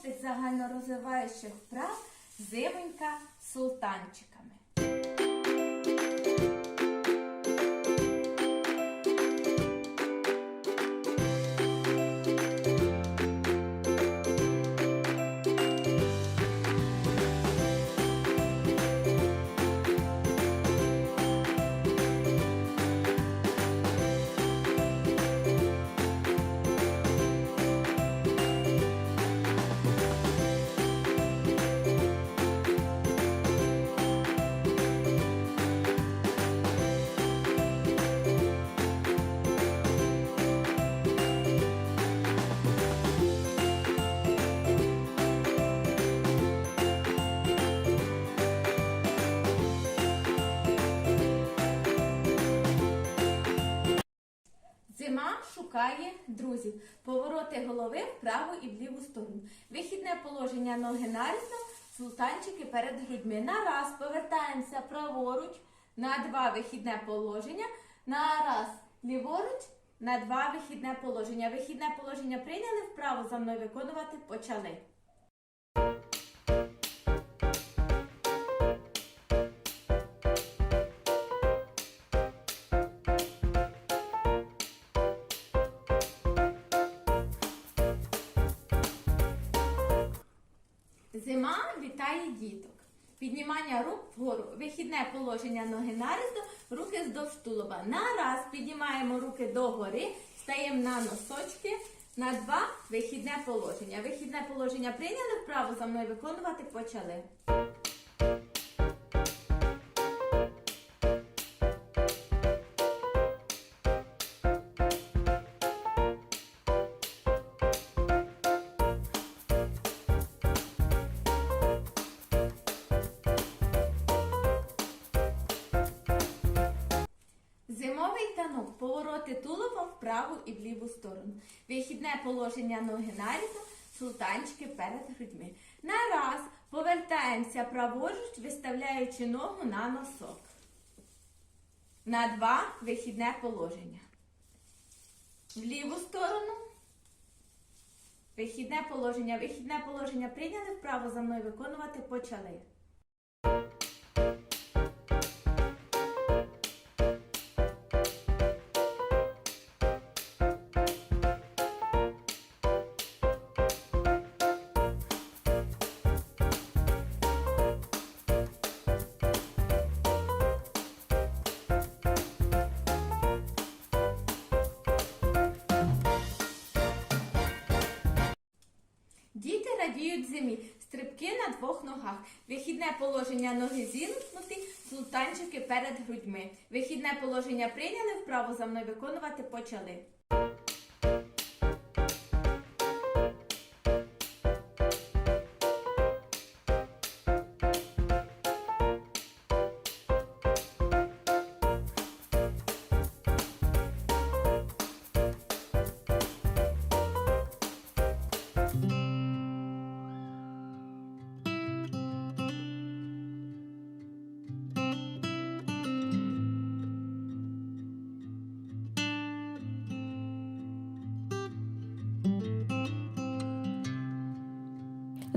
займаєтесь загальнорозвиваючих вправ зимонька султанчиками. Зима шукає друзів. Повороти голови вправо і в ліву сторону. Вихідне положення ноги нарізно, султанчики перед грудьми. На раз повертаємося праворуч, на два вихідне положення. На раз ліворуч, на два вихідне положення. Вихідне положення прийняли, вправо за мною виконувати почали. Зима вітає діток. Піднімання рук вгору. Вихідне положення ноги нарізно, руки здовж тулуба. На раз піднімаємо руки догори, стаємо на носочки. На два вихідне положення. Вихідне положення прийняли, вправо за мною виконувати почали. Повороти тулова вправу і в ліву сторону. Вихідне положення ноги нарізно, султанчики перед грудьми. На раз повертаємося праворуч, виставляючи ногу на носок. На два вихідне положення. В ліву сторону. Вихідне положення. Вихідне положення прийняли, вправо за мною виконувати почали. Радіють зимі. Стрибки на двох ногах. Вихідне положення ноги зімкнуті, султанчики перед грудьми. Вихідне положення прийняли, вправо за мною виконувати почали.